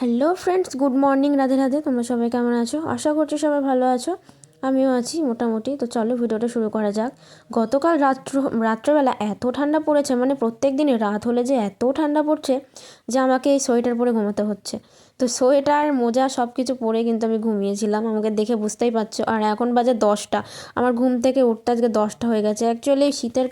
Hello friends good morning Radhe Radhe, তোমরা সবাই কেমন আছো? আশা করছি সবাই ভালো আছো। আমিও আছি মোটামুটি। তো চলো ভিডিওটা শুরু করা যাক। গতকাল রাত্র, রাত্রেবেলা এত ঠান্ডা পড়েছে মানে প্রত্যেক দিনই রাত হলে যে এত ঠান্ডা পড়ছে যে আমাকে এই সোয়েটার পরে ঘুমাতে হচ্ছে। তো সোয়েটার, মোজা সব কিছু পরে কিন্তু আমি ঘুমিয়েছিলাম। আমাকে দেখে বুঝতেই পারছ, আর এখন বাজে দশটা। আমার ঘুম থেকে উঠতে আজকে দশটা হয়ে গেছে। অ্যাকচুয়ালি শীতের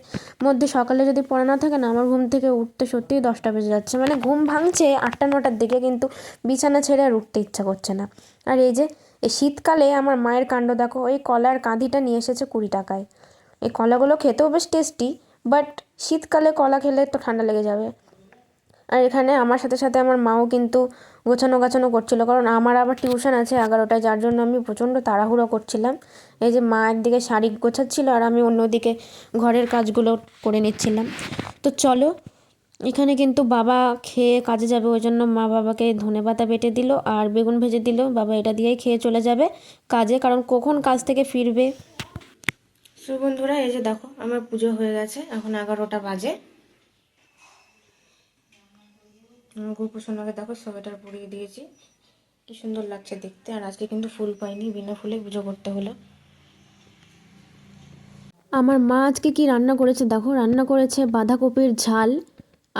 মধ্যে সকালে যদি পড়া না থাকে না, আমার ঘুম থেকে উঠতে সত্যিই দশটা বেজে যাচ্ছে। মানে ঘুম ভাঙছে আটটা, নটার দিকে কিন্তু বিছানা ছেড়ে আর উঠতে ইচ্ছা করছে না। আর এই যে এই শীতকালে আমার মায়ের কাণ্ড দেখো, ওই কলার কাঁধিটা নিয়ে এসেছে কুড়ি টাকায়। এই কলাগুলো খেতেও বেশ টেস্টি বাট শীতকালে কলা খেলে তো ঠান্ডা লেগে যাবে। আর এখানে আমার সাথে সাথে আমার মাও কিন্তু গোছানো গাছানো করছিল, কারণ আমার আবার টিউশন আছে এগারোটায়, যার জন্য আমি প্রচণ্ড তাড়াহুড়ো করছিলাম। এই যে মা একদিকে শাড়ি গোছাচ্ছিল আর আমি অন্যদিকে ঘরের কাজগুলো করে নিচ্ছিলাম। তো চলো এখানে কিন্তু বাবা খেয়ে কাজে যাবে ওই জন্য মা বাবাকে ধনে পাতা বেটে দিল আর বেগুন ভেজে দিল। বাবা এটা দিয়েই খেয়ে চলে যাবে কাজে কারণ কখন কাজ থেকে ফিরবে? সো বন্ধুরা এই যে দেখো আমার পুজো হয়ে গেছে এখন এগারোটা বাজে। গোপুসোনাকে দেখো সোয়েটার পরিয়ে দিয়েছি। কি সুন্দর লাগছে দেখতে আর আজকে কিন্তু ফুল পাইনি বিনা ফুলে পুজো করতে হলো। আমার মা আজকে কি রান্না করেছে দেখো? রান্না করেছে বাঁধাকপির ঝাল।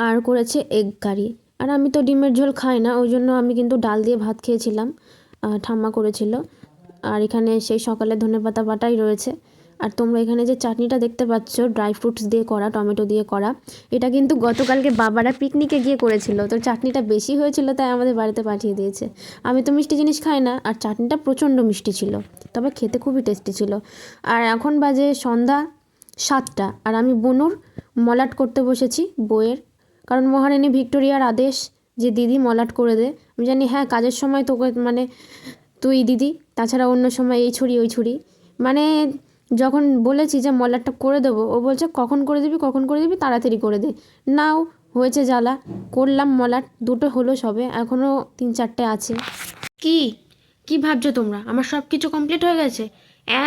আর করেছে এগ কারি আর আমি তো ডিমের ঝোল খাই না, ওই জন্য আমি কিন্তু ডাল দিয়ে ভাত খেয়েছিলাম ঠাম্মা করেছিল। আর এখানে সেই সকালে ধনে পাতা বাটাই রয়েছে। আর তোমরা এখানে যে চাটনিটা দেখতে পাচ্ছ ড্রাই ফ্রুটস দিয়ে করা, টমেটো দিয়ে করা, এটা কিন্তু গতকালকে বাবারা পিকনিকে গিয়ে করেছিল। তো চাটনিটা বেশি হয়েছিল, তাই আমাদের বাড়িতে পাঠিয়ে দিয়েছে। আমি তো মিষ্টি জিনিস খাই না, আর চাটনিটা প্রচণ্ড মিষ্টি ছিল, তবে খেতে খুবই টেস্টি ছিল। আর এখন বাজে সন্ধ্যা সাতটা, আর আমি বনুর মলাট করতে বসেছি বইয়ের কারণ মহারানী ভিক্টোরিয়ার আদেশ যে দিদি মলাট করে দে, আমি জানি হ্যাঁ কাজের সময় তোকে মানে তুই দিদি, তাছাড়া অন্য সময় এই ছুরি, ওই ছুরি। মানে যখন বলেছি যে মলাটটা করে দেবো, ও বলছে, কখন করে দিবি, কখন করে দিবি, তাড়াতাড়ি করে দে। নাও, হয়েছে জ্বালা, করলাম মলাট, দুটো হলো সবে এখনও তিন চারটে আছে। কি? কি ভাবছ তোমরা? আমার সব কিছু কমপ্লিট হয়ে গেছে?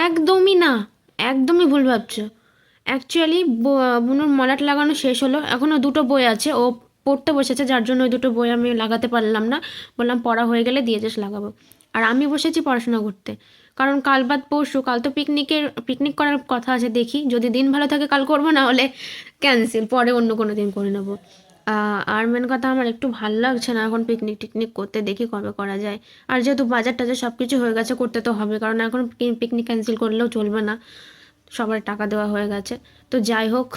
একদমই না, একদমই ভুল ভাবছ। অ্যাকচুয়ালি বুনুর মলাট লাগানো শেষ হলো। এখনও দুটো বই আছে। ও পড়তে বসেছে, যার জন্য ওই দুটো বই আমি লাগাতে পারলাম না। বললাম, পড়া হয়ে গেলে দিয়ে যাস লাগাবো। আর আমি বসেছি পড়াশোনা করতে। কারণ কাল বাদ পরশু, কাল তো পিকনিকের পিকনিক করার কথা আছে, দেখি। যদি দিন ভালো থাকে, কাল করব, না হলে ক্যান্সেল পরে অন্য কোনো দিন করে নেব। আর মেন কথা, আমার একটু ভালো লাগছে না এখন পিকনিক টিকনিক করতে, দেখি কবে করা যায়। আর যেহেতু বাজার টাজার সব কিছু হয়ে গেছে, করতে তো হবে। কারণ এখন পিকনিক ক্যান্সেল করলেও চলবে না। সবার টাকা দেওয়া হয়ে গেছে। তো যাই হোক,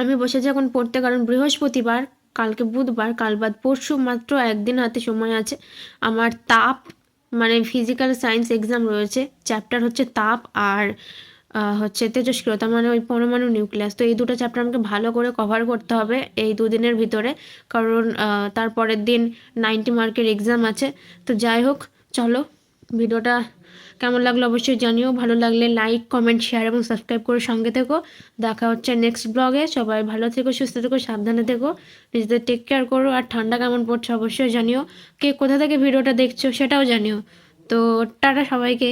আমি বসেছি এখন পড়তে, কারণ বৃহস্পতিবার, কালকে বুধবার, কাল বাদ পরশু মাত্র একদিন হাতে সময় আছে। আমার তাপ মানে ফিজিক্যাল সায়েন্স এক্সাম রয়েছে। চ্যাপ্টার হচ্ছে তাপ আর হচ্ছে তেজস্ক্রিয়তা মানে ওই পরমাণু নিউক্লিয়াস তো এই দুটো চ্যাপ্টার আমাকে ভালো করে কভার করতে হবে এই দুদিনের ভিতরে। কারণ তারপরের দিন নাইনটি মার্কের এক্সাম আছে। তো যাই হোক, চলো ভিডিওটা কেমন লাগল অবশ্যই জানিও। ভালো লাগলে লাইক কমেন্ট শেয়ার এবং সাবস্ক্রাইব করে সঙ্গে থেকো। দেখা হচ্ছে নেক্সট ব্লগে সবাই ভালো থেকো, সুস্থ থেকো, সাবধানে থেকো। নিজেদের টেক কেয়ার করো। আর ঠান্ডা কেমন পড়ছে অবশ্যই জানিও। কে কোথা থেকে ভিডিওটা দেখছ সেটাও জানিও। তো টাটা সবাইকে।